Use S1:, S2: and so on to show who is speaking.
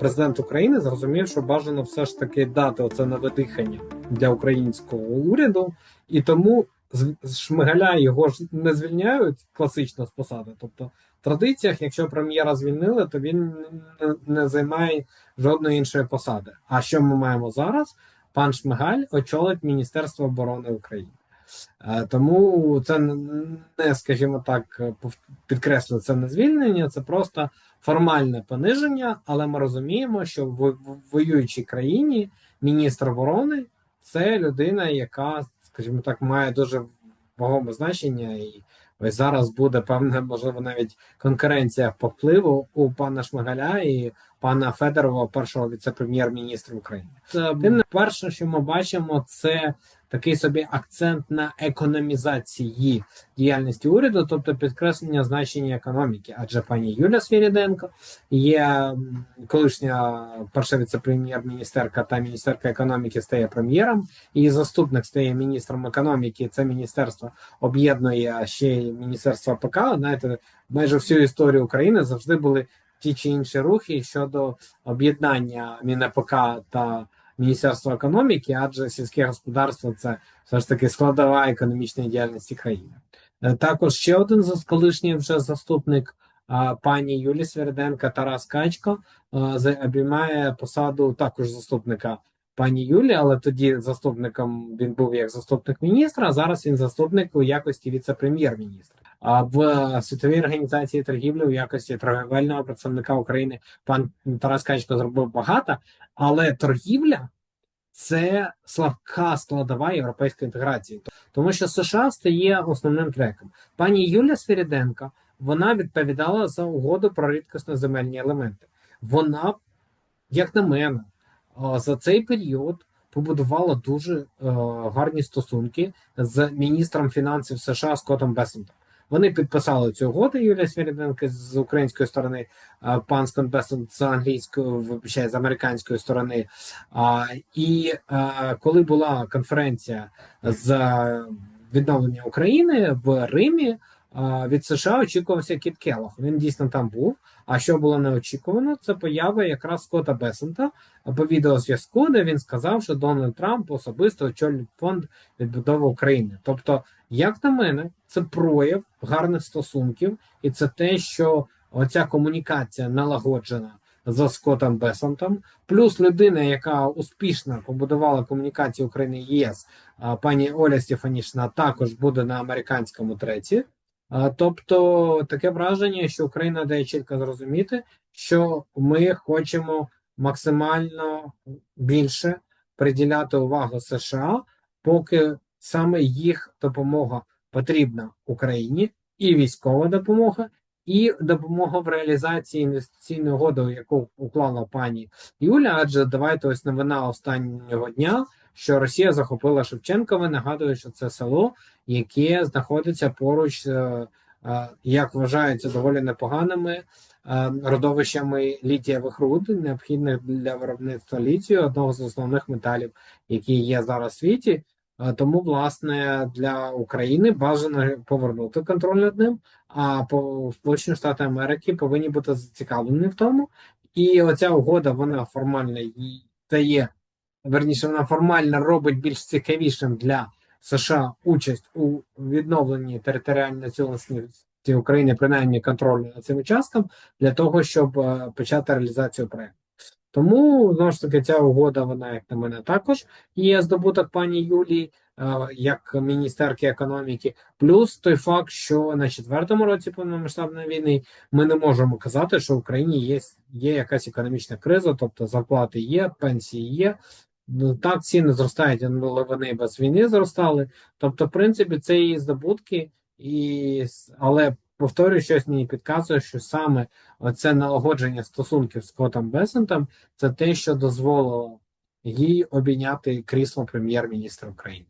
S1: президент України зрозумів, що бажано все ж таки дати оце на видихання для українського уряду, і тому Шмигаля його ж не звільняють класично з посади. Тобто, в традиціях, якщо прем'єра звільнили, то він не, займає жодної іншої посади. А що ми маємо зараз? Пан Шмигаль очолить Міністерство оборони України. Е, Тому це не, скажімо так, підкреслю, це не звільнення, це просто формальне пониження, але ми розуміємо, що в воюючій країні міністр оборони це людина, яка, скажімо так, має дуже вагоме значення, і ось зараз буде певна, можливо, навіть конкуренція по впливу у пана Шмигаля і пана Федорова, першого віце-прем'єр-міністра України. Тим не перше, що ми бачимо, це такий собі акцент на економізації діяльності уряду, тобто підкреслення значення економіки. Адже пані Юля Свіріденко є колишня перша віце-прем'єр-міністерка та міністерка економіки стає прем'єром, її заступник стає міністром економіки. Це міністерство об'єднує ще й міністерство ПК. Знаєте, майже всю історію України завжди були ті чи інші рухи щодо об'єднання МінЕПК та Міністерства економіки, адже сільське господарство це все ж таки складова економічної діяльності країни. Е, Також ще один зас- колишній вже заступник пані Юлі Сверденка Тарас Качко за- обіймає посаду також заступника пані Юлі, але тоді заступником він був як заступник міністра, а зараз він заступник у якості віце-прем'єр-міністра. В світовій організації торгівлі у якості торговельного представника України пан Тарас Качко зробив багато, але торгівля це слабка складова європейської інтеграції, тому що США стає основним треком. Пані Юлія Свиріденко вона відповідала за угоду про рідкісно земельні елементи. Вона, як на мене, за цей період побудувала дуже е, гарні стосунки з міністром фінансів США Скоттом Бесентом. Вони підписали цю угоду Юлія Свиріденко з української сторони, пан Скотт з англійської, вибачаю, з американської сторони. І коли була конференція з відновлення України в Римі, від США очікувався Кіт Келлог. Він дійсно там був. А що було неочікувано, це поява якраз Скотта Бесента по відеозв'язку, де він сказав, що Дональд Трамп особисто очолює фонд відбудови України. Тобто, як на мене, це прояв гарних стосунків, і це те, що оця комунікація налагоджена за Скоттом Бесентом, плюс людина, яка успішно побудувала комунікацію України і ЄС, пані Оля Стефанішна, також буде на американському треці. Тобто таке враження, що Україна дає чітко зрозуміти, що ми хочемо максимально більше приділяти увагу США, поки саме їх допомога потрібна Україні, і військова допомога, і допомога в реалізації інвестиційної угоди, яку уклала пані Юля. Адже давайте ось новина останнього дня, що Росія захопила Шевченкове. Нагадую, що це село, яке знаходиться поруч, е, е, як вважається, доволі непоганими е, родовищами літієвих руд, необхідних для виробництва літію, одного з основних металів, які є зараз в світі. Тому, власне, для України бажано повернути контроль над ним. А по Сполучені Штати Америки повинні бути зацікавлені в тому. І оця угода вона формально дає, верніше, вона формально робить більш цікавішим для США участь у відновленні територіальної цілісності України, принаймні контролю над цим участком, для того, щоб е, почати реалізацію проекту. Тому знову ж таки ця угода, вона як на мене також є здобуток пані Юлії, е, як міністерки економіки, плюс той факт, що на четвертому році повномасштабної війни ми не можемо казати, що в Україні є, є якась економічна криза, тобто зарплати є, пенсії є. Ну, Так, ціни зростають, але вони без війни зростали. Тобто, в принципі, це її здобутки, і але повторюю, щось мені підказує, що саме це налагодження стосунків з Котом Бесентом це те, що дозволило їй обійняти крісло прем'єр-міністра України.